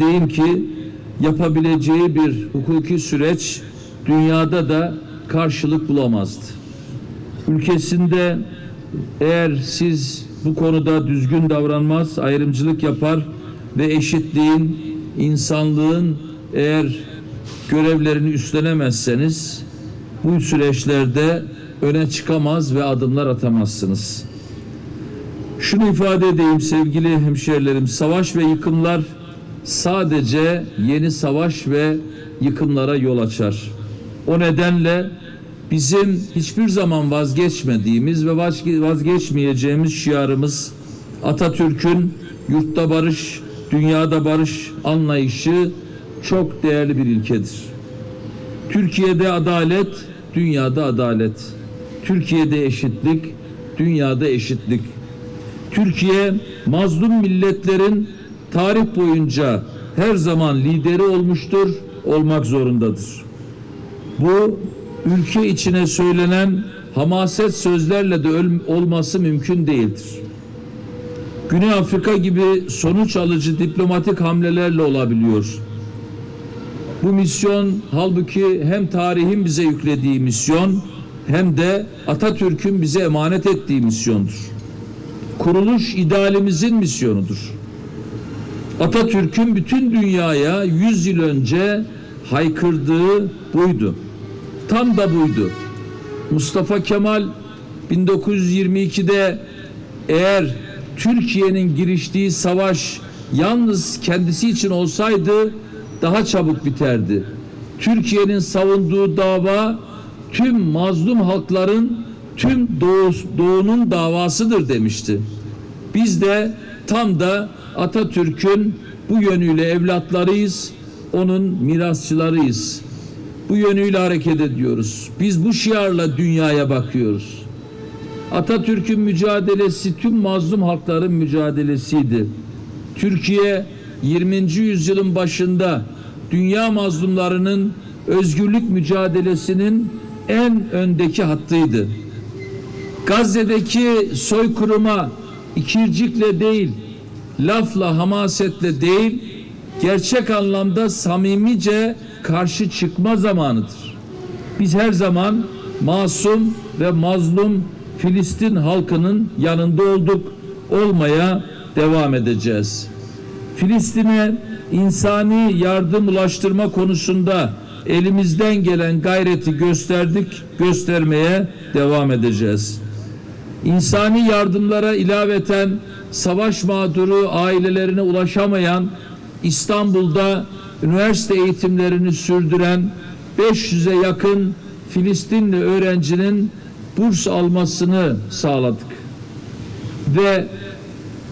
edeyim ki yapabileceği bir hukuki süreç dünyada da karşılık bulamazdı. Ülkesinde eğer siz bu konuda düzgün davranmaz, ayrımcılık yapar ve eşitliğin, insanlığın eğer görevlerini üstlenemezseniz bu süreçlerde öne çıkamaz ve adımlar atamazsınız. Şunu ifade edeyim sevgili hemşehrilerim, savaş ve yıkımlar sadece yeni savaş ve yıkımlara yol açar. O nedenle bizim hiçbir zaman vazgeçmediğimiz ve vazge- vazgeçmeyeceğimiz şiarımız Atatürk'ün yurtta barış, dünyada barış anlayışı çok değerli bir ilkedir. Türkiye'de adalet, dünyada adalet. Türkiye'de eşitlik, dünyada eşitlik. Türkiye mazlum milletlerin tarih boyunca her zaman lideri olmuştur, olmak zorundadır. Bu ülke içine söylenen hamaset sözlerle de olması mümkün değildir. Güney Afrika gibi sonuç alıcı diplomatik hamlelerle olabiliyor. Bu misyon halbuki hem tarihin bize yüklediği misyon hem de Atatürk'ün bize emanet ettiği misyondur. Kuruluş idealimizin misyonudur. Atatürk'ün bütün dünyaya 100 yıl önce haykırdığı buydu. Tam da buydu. Mustafa Kemal 1922'de eğer Türkiye'nin giriştiği savaş yalnız kendisi için olsaydı daha çabuk biterdi. Türkiye'nin savunduğu dava tüm mazlum halkların tüm doğu, doğunun davasıdır demişti. Biz de tam da Atatürk'ün bu yönüyle evlatlarıyız, onun mirasçılarıyız. Bu yönüyle hareket ediyoruz. Biz bu şiarla dünyaya bakıyoruz. Atatürk'ün mücadelesi tüm mazlum halkların mücadelesiydi. Türkiye 20. yüzyılın başında dünya mazlumlarının özgürlük mücadelesinin en öndeki hattıydı. Gazze'deki soykırıma ikircikle değil, lafla, hamasetle değil, gerçek anlamda samimice karşı çıkma zamanıdır. Biz her zaman masum ve mazlum Filistin halkının yanında olduk, olmaya devam edeceğiz. Filistin'e insani yardım ulaştırma konusunda elimizden gelen gayreti gösterdik, göstermeye devam edeceğiz. İnsani yardımlara ilaveten savaş mağduru ailelerine ulaşamayan İstanbul'da üniversite eğitimlerini sürdüren 500'e yakın Filistinli öğrencinin burs almasını sağladık. Ve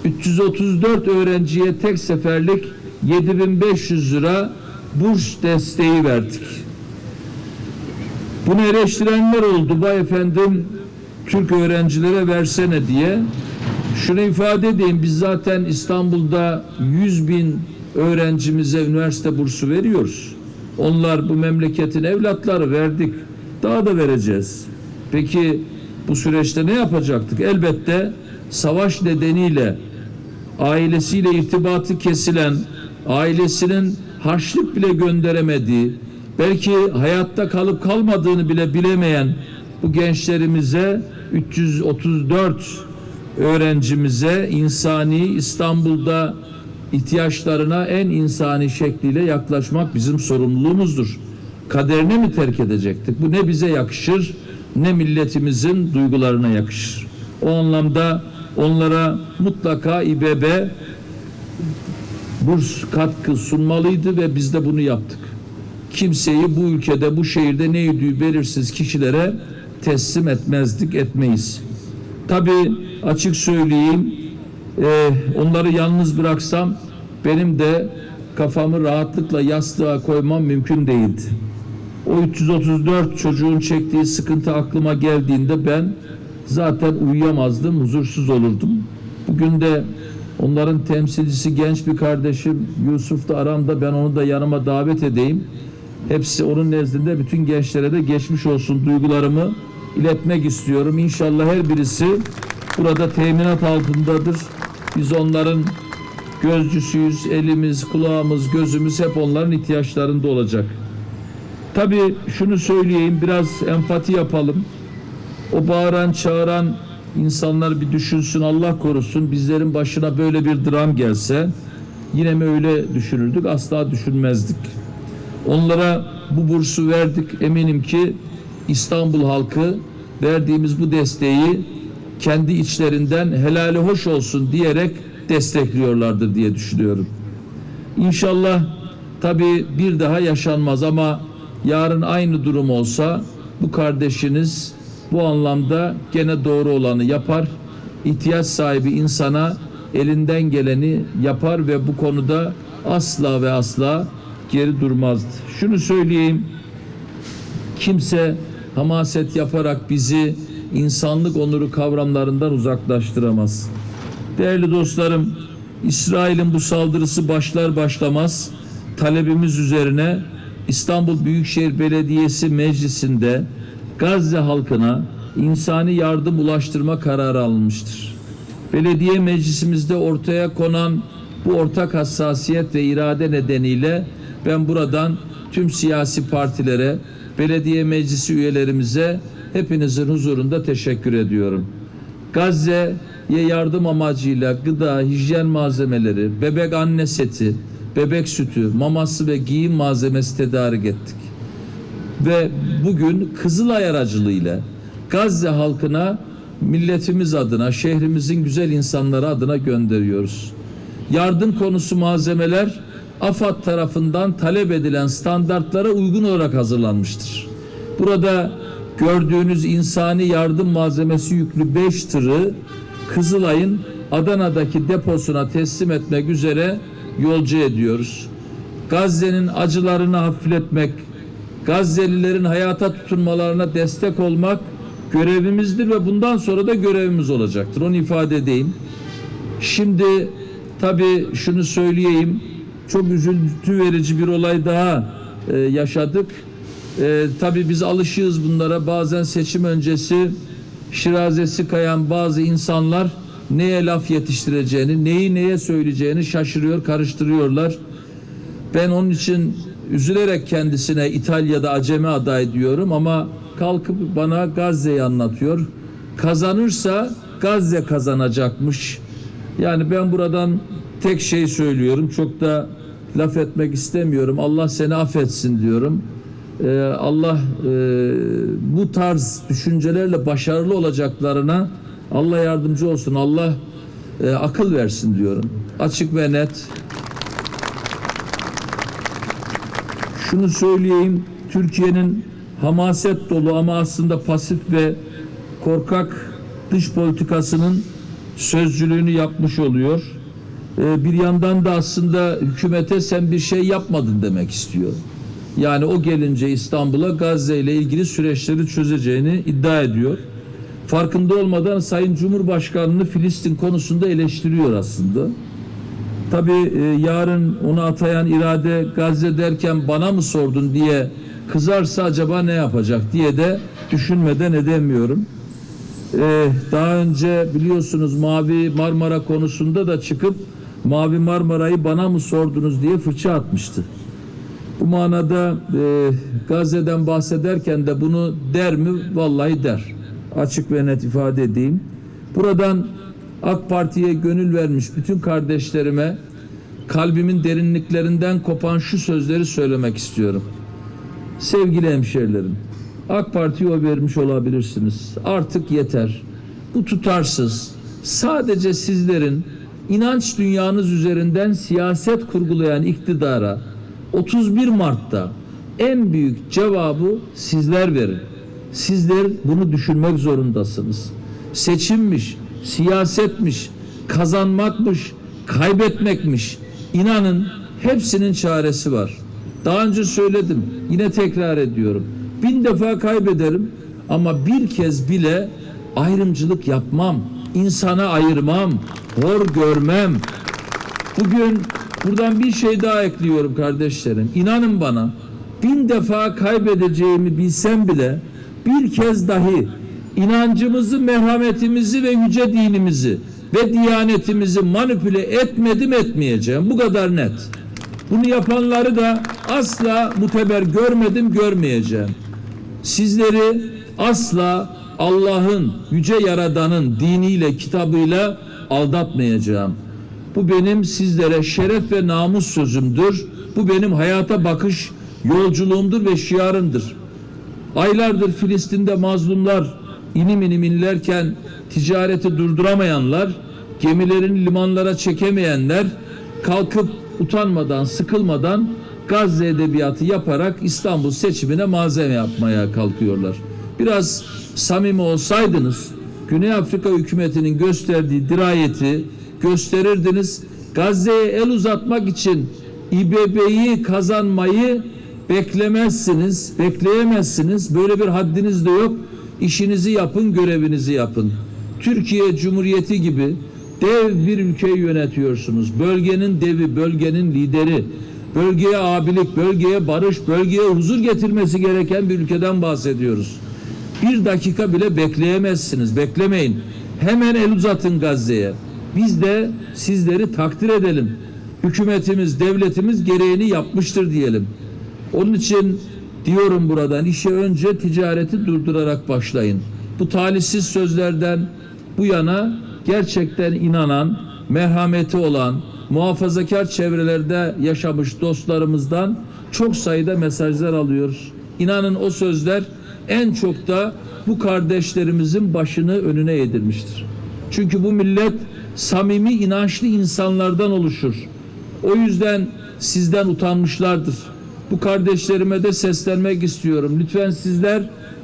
334 öğrenciye tek seferlik 7500 lira burs desteği verdik. Bunu eleştirenler oldu. Vay efendim Türk öğrencilere versene diye. Şunu ifade edeyim. Biz zaten İstanbul'da 100 bin öğrencimize üniversite bursu veriyoruz. Onlar bu memleketin evlatları verdik. Daha da vereceğiz. Peki bu süreçte ne yapacaktık? Elbette savaş nedeniyle ailesiyle irtibatı kesilen, ailesinin harçlık bile gönderemediği, belki hayatta kalıp kalmadığını bile bilemeyen bu gençlerimize 334 öğrencimize insani İstanbul'da ihtiyaçlarına en insani şekliyle yaklaşmak bizim sorumluluğumuzdur. Kaderine mi terk edecektik? Bu ne bize yakışır ne milletimizin duygularına yakışır. O anlamda onlara mutlaka İBB burs katkı sunmalıydı ve biz de bunu yaptık. Kimseyi bu ülkede, bu şehirde ne yediği belirsiz kişilere teslim etmezdik, etmeyiz. Tabii açık söyleyeyim, e, onları yalnız bıraksam benim de kafamı rahatlıkla yastığa koymam mümkün değildi. O 334 çocuğun çektiği sıkıntı aklıma geldiğinde ben zaten uyuyamazdım, huzursuz olurdum. Bugün de onların temsilcisi genç bir kardeşim Yusuf da aramda ben onu da yanıma davet edeyim. Hepsi onun nezdinde bütün gençlere de geçmiş olsun duygularımı iletmek istiyorum. İnşallah her birisi burada teminat altındadır. Biz onların gözcüsüyüz. Elimiz, kulağımız, gözümüz hep onların ihtiyaçlarında olacak. Tabii şunu söyleyeyim, biraz empati yapalım. O bağıran, çağıran insanlar bir düşünsün, Allah korusun. Bizlerin başına böyle bir dram gelse yine mi öyle düşünürdük? Asla düşünmezdik. Onlara bu bursu verdik. Eminim ki İstanbul halkı verdiğimiz bu desteği kendi içlerinden helali hoş olsun diyerek destekliyorlardır diye düşünüyorum. İnşallah tabii bir daha yaşanmaz ama yarın aynı durum olsa bu kardeşiniz bu anlamda gene doğru olanı yapar. İhtiyaç sahibi insana elinden geleni yapar ve bu konuda asla ve asla geri durmazdı. Şunu söyleyeyim. Kimse hamaset yaparak bizi insanlık onuru kavramlarından uzaklaştıramaz. Değerli dostlarım, İsrail'in bu saldırısı başlar başlamaz talebimiz üzerine İstanbul Büyükşehir Belediyesi Meclisi'nde Gazze halkına insani yardım ulaştırma kararı alınmıştır. Belediye meclisimizde ortaya konan bu ortak hassasiyet ve irade nedeniyle ben buradan tüm siyasi partilere, belediye meclisi üyelerimize hepinizin huzurunda teşekkür ediyorum. Gazze'ye yardım amacıyla gıda, hijyen malzemeleri, bebek anne seti, bebek sütü, maması ve giyim malzemesi tedarik ettik. Ve bugün Kızılay aracılığıyla Gazze halkına milletimiz adına, şehrimizin güzel insanları adına gönderiyoruz. Yardım konusu malzemeler AFAD tarafından talep edilen standartlara uygun olarak hazırlanmıştır. Burada gördüğünüz insani yardım malzemesi yüklü 5 tırı Kızılay'ın Adana'daki deposuna teslim etmek üzere yolcu ediyoruz. Gazze'nin acılarını hafifletmek, Gazze'lilerin hayata tutunmalarına destek olmak görevimizdir ve bundan sonra da görevimiz olacaktır. Onu ifade edeyim. Şimdi tabii şunu söyleyeyim. Çok üzüntü verici bir olay daha e, yaşadık. E, tabii biz alışığız bunlara. Bazen seçim öncesi şirazesi kayan bazı insanlar neye laf yetiştireceğini, neyi neye söyleyeceğini şaşırıyor, karıştırıyorlar. Ben onun için üzülerek kendisine İtalya'da acemi aday diyorum ama kalkıp bana Gazze'yi anlatıyor. Kazanırsa Gazze kazanacakmış. Yani ben buradan tek şey söylüyorum. Çok da laf etmek istemiyorum. Allah seni affetsin diyorum. Ee, Allah e, bu tarz düşüncelerle başarılı olacaklarına Allah yardımcı olsun. Allah e, akıl versin diyorum. Açık ve net. Şunu söyleyeyim. Türkiye'nin hamaset dolu ama aslında pasif ve korkak dış politikasının sözcülüğünü yapmış oluyor. Ee, bir yandan da aslında hükümete sen bir şey yapmadın demek istiyor. Yani o gelince İstanbul'a Gazze ile ilgili süreçleri çözeceğini iddia ediyor. Farkında olmadan Sayın Cumhurbaşkanı'nı Filistin konusunda eleştiriyor aslında. Tabii e, yarın onu atayan irade Gazze derken bana mı sordun diye kızarsa acaba ne yapacak diye de düşünmeden edemiyorum. Ee, daha önce biliyorsunuz Mavi Marmara konusunda da çıkıp Mavi Marmara'yı bana mı sordunuz diye fırça atmıştı. Bu manada e, Gazze'den bahsederken de bunu der mi? Vallahi der. Açık ve net ifade edeyim. Buradan AK Parti'ye gönül vermiş bütün kardeşlerime kalbimin derinliklerinden kopan şu sözleri söylemek istiyorum. Sevgili hemşerilerim, AK Parti'ye oy vermiş olabilirsiniz. Artık yeter. Bu tutarsız, sadece sizlerin inanç dünyanız üzerinden siyaset kurgulayan iktidara 31 Mart'ta en büyük cevabı sizler verin. Sizler bunu düşünmek zorundasınız. Seçimmiş, siyasetmiş, kazanmakmış, kaybetmekmiş. İnanın hepsinin çaresi var. Daha önce söyledim, yine tekrar ediyorum. Bin defa kaybederim ama bir kez bile ayrımcılık yapmam. insana ayırmam, hor görmem. Bugün buradan bir şey daha ekliyorum kardeşlerim. İnanın bana bin defa kaybedeceğimi bilsem bile bir kez dahi inancımızı, merhametimizi ve yüce dinimizi ve diyanetimizi manipüle etmedim etmeyeceğim. Bu kadar net. Bunu yapanları da asla muteber görmedim görmeyeceğim. Sizleri asla Allah'ın yüce yaradanın diniyle kitabıyla aldatmayacağım. Bu benim sizlere şeref ve namus sözümdür. Bu benim hayata bakış yolculuğumdur ve şiarımdır. Aylardır Filistin'de mazlumlar inim inim inlerken ticareti durduramayanlar, gemilerini limanlara çekemeyenler kalkıp utanmadan, sıkılmadan Gazze edebiyatı yaparak İstanbul seçimine malzeme yapmaya kalkıyorlar. Biraz samimi olsaydınız Güney Afrika hükümetinin gösterdiği dirayeti gösterirdiniz. Gazze'ye el uzatmak için İBB'yi kazanmayı beklemezsiniz, bekleyemezsiniz. Böyle bir haddiniz de yok. İşinizi yapın, görevinizi yapın. Türkiye Cumhuriyeti gibi dev bir ülkeyi yönetiyorsunuz. Bölgenin devi, bölgenin lideri. Bölgeye abilik, bölgeye barış, bölgeye huzur getirmesi gereken bir ülkeden bahsediyoruz. Bir dakika bile bekleyemezsiniz. Beklemeyin. Hemen el uzatın Gazze'ye. Biz de sizleri takdir edelim. Hükümetimiz, devletimiz gereğini yapmıştır diyelim. Onun için diyorum buradan işe önce ticareti durdurarak başlayın. Bu talihsiz sözlerden bu yana gerçekten inanan, merhameti olan, muhafazakar çevrelerde yaşamış dostlarımızdan çok sayıda mesajlar alıyoruz. İnanın o sözler en çok da bu kardeşlerimizin başını önüne eğdirmiştir. Çünkü bu millet samimi inançlı insanlardan oluşur. O yüzden sizden utanmışlardır. Bu kardeşlerime de seslenmek istiyorum. Lütfen sizler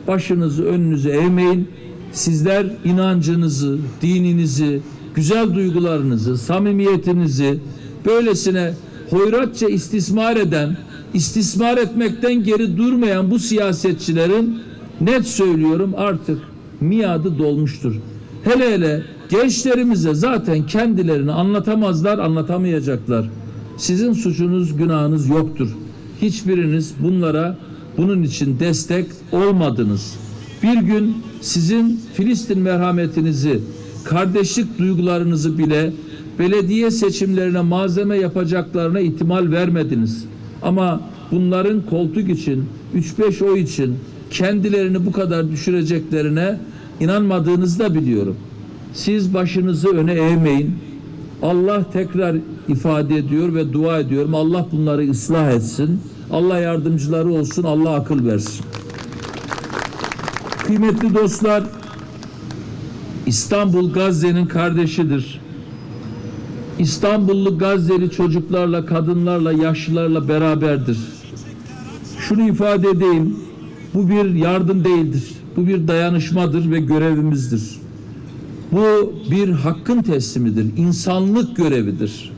başınızı önünüze eğmeyin. Sizler inancınızı, dininizi, güzel duygularınızı, samimiyetinizi böylesine hoyratça istismar eden, istismar etmekten geri durmayan bu siyasetçilerin net söylüyorum artık miadı dolmuştur. Hele hele gençlerimize zaten kendilerini anlatamazlar, anlatamayacaklar. Sizin suçunuz, günahınız yoktur. Hiçbiriniz bunlara bunun için destek olmadınız. Bir gün sizin Filistin merhametinizi, kardeşlik duygularınızı bile belediye seçimlerine malzeme yapacaklarına ihtimal vermediniz. Ama bunların koltuk için, 3-5 oy için kendilerini bu kadar düşüreceklerine inanmadığınızı da biliyorum. Siz başınızı öne eğmeyin. Allah tekrar ifade ediyor ve dua ediyorum. Allah bunları ıslah etsin. Allah yardımcıları olsun. Allah akıl versin. Kıymetli dostlar, İstanbul Gazze'nin kardeşidir. İstanbullu Gazze'li çocuklarla, kadınlarla, yaşlılarla beraberdir. Şunu ifade edeyim, bu bir yardım değildir. Bu bir dayanışmadır ve görevimizdir. Bu bir hakkın teslimidir, insanlık görevidir.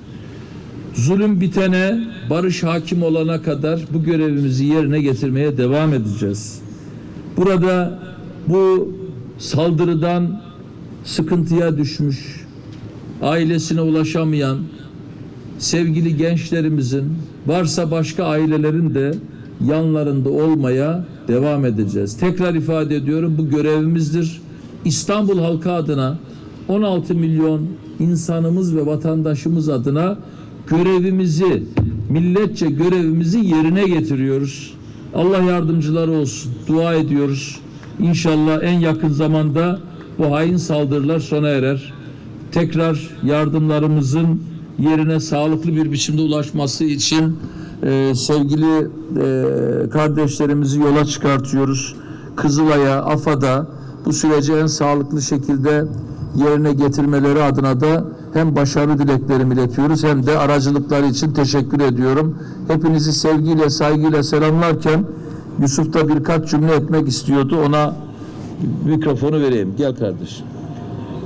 Zulüm bitene, barış hakim olana kadar bu görevimizi yerine getirmeye devam edeceğiz. Burada bu saldırıdan sıkıntıya düşmüş, ailesine ulaşamayan sevgili gençlerimizin varsa başka ailelerin de yanlarında olmaya devam edeceğiz. Tekrar ifade ediyorum bu görevimizdir. İstanbul halkı adına 16 milyon insanımız ve vatandaşımız adına görevimizi, milletçe görevimizi yerine getiriyoruz. Allah yardımcıları olsun. Dua ediyoruz. İnşallah en yakın zamanda bu hain saldırılar sona erer. Tekrar yardımlarımızın yerine sağlıklı bir biçimde ulaşması için e, sevgili e, kardeşlerimizi yola çıkartıyoruz. Kızılay'a, AFAD'a bu süreci en sağlıklı şekilde yerine getirmeleri adına da hem başarı dileklerimi iletiyoruz hem de aracılıkları için teşekkür ediyorum. Hepinizi sevgiyle, saygıyla selamlarken Yusuf da birkaç cümle etmek istiyordu. Ona mikrofonu vereyim. Gel kardeşim.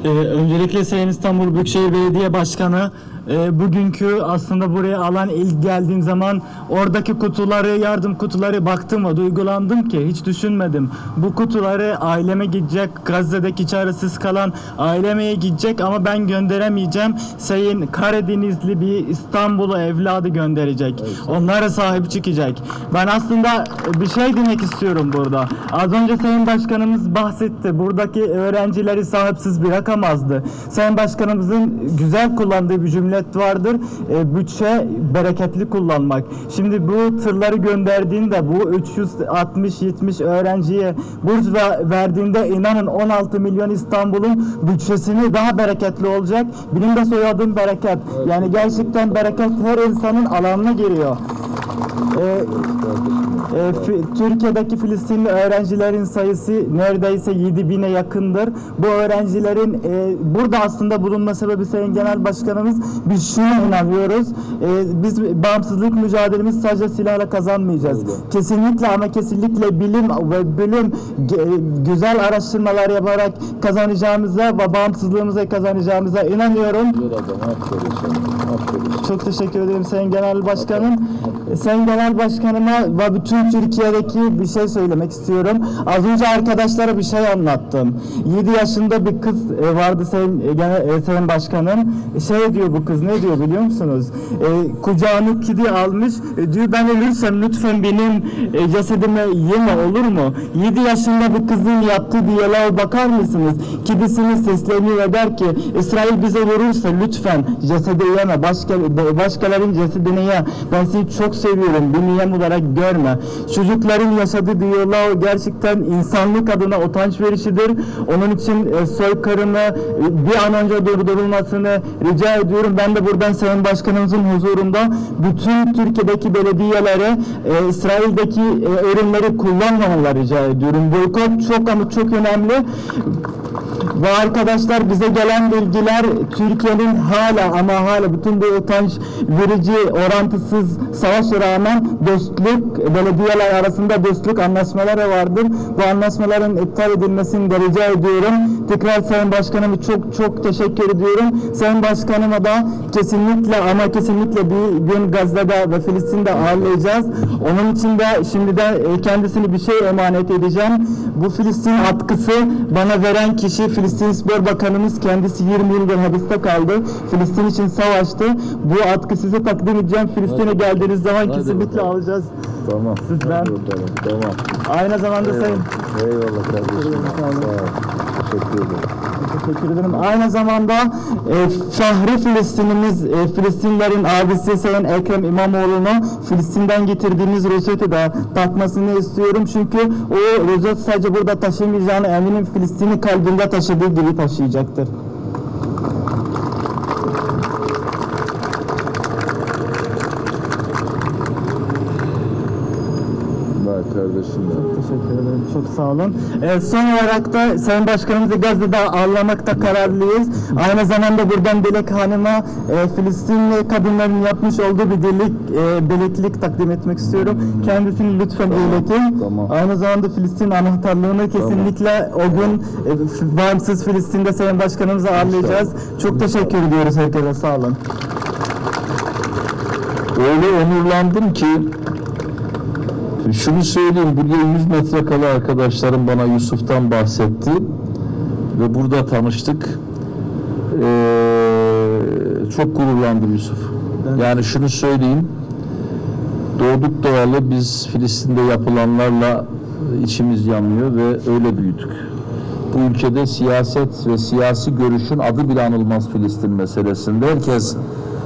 Ee, öncelikle Sayın İstanbul Büyükşehir Belediye Başkanı e, bugünkü aslında buraya alan ilk geldiğim zaman oradaki kutuları, yardım kutuları baktım ve duygulandım ki hiç düşünmedim. Bu kutuları aileme gidecek, Gazze'deki çaresiz kalan aileme gidecek ama ben gönderemeyeceğim. Sayın Karadenizli bir İstanbul'u evladı gönderecek. Onlara sahip çıkacak. Ben aslında bir şey demek istiyorum burada. Az önce Sayın Başkanımız bahsetti. Buradaki öğrencileri sahipsiz bırakamazdı. Sayın Başkanımızın güzel kullandığı bir cümle vardır. E, bütçe bereketli kullanmak. Şimdi bu tırları gönderdiğinde bu 360-70 öğrenciye burs ver- verdiğinde inanın 16 milyon İstanbul'un bütçesini daha bereketli olacak. Benim de soyadım bereket. Yani gerçekten bereket her insanın alanına giriyor. E, Fi- Türkiye'deki Filistinli öğrencilerin sayısı neredeyse 7000'e yakındır. Bu öğrencilerin e, burada aslında bulunma sebebi Sayın Genel Başkanımız biz şuna inanıyoruz. E, biz bağımsızlık mücadelemiz sadece silahla kazanmayacağız. Kesinlikle ama kesinlikle bilim ve bilim güzel araştırmalar yaparak kazanacağımıza ve bağımsızlığımıza kazanacağımıza inanıyorum. Çok teşekkür ederim Sayın Genel Başkanım. Sayın Genel Başkanıma ve bütün Türkiye'deki bir şey söylemek istiyorum. Az önce arkadaşlara bir şey anlattım. 7 yaşında bir kız e, vardı Sayın e, Genel e, Sayın Başkanım. Şey diyor bu kız ne diyor biliyor musunuz? E, kucağını kedi almış. E, diyor ben ölürsem lütfen benim e, cesedime yeme olur mu? 7 yaşında bir kızın yaptığı diyaloğa bakar mısınız? Kedisini sesleniyor ve der ki İsrail bize vurursa lütfen cesedi yeme. Başka, başkalarının cesedini ye. Ben seni çok seviyorum. Beni yem olarak görme. Çocukların yaşadığı diyaloğa gerçekten insanlık adına utanç verişidir. Onun için e, soykırımı e, bir an önce durdurulmasını rica ediyorum. Ben de buradan Sayın Başkanımızın huzurunda bütün Türkiye'deki belediyelere e, İsrail'deki e, ürünleri kullanmamaları rica ediyorum. Boykot çok ama çok önemli. Ve arkadaşlar bize gelen bilgiler Türkiye'nin hala ama hala bütün bu utanç verici orantısız savaşa rağmen dostluk belediyeler arasında dostluk anlaşmaları vardır. Bu anlaşmaların iptal edilmesini de rica ediyorum. Tekrar Sayın Başkanıma çok çok teşekkür ediyorum. Sayın Başkanıma da kesinlikle ama kesinlikle bir gün Gazze'de ve Filistin'de ağırlayacağız. Onun için de şimdi de e, kendisini bir şey emanet edeceğim. Bu Filistin atkısı bana veren kişi Filistin Spor Bakanımız kendisi 20 yıldır hapiste kaldı. Filistin için savaştı. Bu atkı size takdim edeceğim. Filistin'e geldiğiniz zaman Hadi kesinlikle bakalım. alacağız. Tamam. Hadi bakalım, Tamam. Aynı zamanda sayın Eyvallah kardeşim. Sağ ol. Teşekkür ederim. Teşekkür ederim. Aynı zamanda e, Fahri Filistinimiz, e, Filistinlerin abisi Sayın Ekrem İmamoğlu'nu Filistin'den getirdiğimiz rozeti de takmasını istiyorum. Çünkü o rozet sadece burada taşımayacağını eminim Filistin'i kalbinde taşıdığı gibi taşıyacaktır. Kardeşim ya. Teşekkür ederim. Çok sağ olun. Ee, son olarak da Sayın Başkanımızı Gazze'de ağırlamakta kararlıyız. Aynı zamanda buradan Dilek Hanım'a e, Filistinli kadınların yapmış olduğu bir dilek, e, dileklik takdim etmek istiyorum. Kendisini lütfen iletin. tamam. Aynı zamanda Filistin anahtarlığını kesinlikle o gün e, bağımsız Filistin'de Sayın Başkanımızı ağırlayacağız. Çok teşekkür ediyoruz herkese. Sağ olun. Öyle onurlandım ki şunu söyleyeyim buraya 100 metre kala arkadaşlarım bana Yusuf'tan bahsetti ve burada tanıştık. Ee, çok gururlandım Yusuf. Yani şunu söyleyeyim doğduk doğalı biz Filistin'de yapılanlarla içimiz yanmıyor ve öyle büyüdük. Bu ülkede siyaset ve siyasi görüşün adı bile anılmaz Filistin meselesinde. Herkes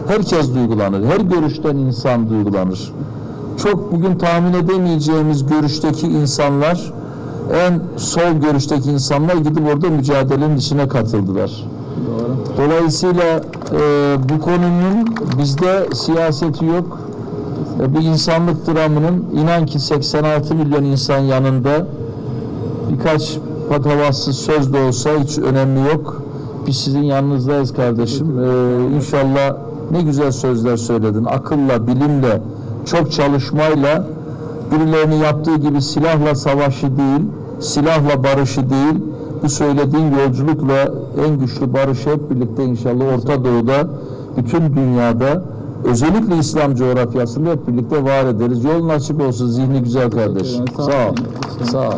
herkes duygulanır. Her görüşten insan duygulanır. Çok bugün tahmin edemeyeceğimiz görüşteki insanlar en sol görüşteki insanlar gidip orada mücadelenin içine katıldılar. Dolayısıyla e, bu konunun bizde siyaseti yok. E, bu insanlık dramının inan ki 86 milyon insan yanında birkaç patavatsız söz de olsa hiç önemi yok. Biz sizin yanınızdayız kardeşim. Ee, inşallah ne güzel sözler söyledin. Akılla, bilimle, çok çalışmayla birilerinin yaptığı gibi silahla savaşı değil, silahla barışı değil, bu söylediğin yolculukla en güçlü barışı hep birlikte inşallah Orta Doğu'da bütün dünyada özellikle İslam coğrafyasında hep birlikte var ederiz. Yolun açık olsun zihni güzel ederim. Sağ ol. Sağ ol.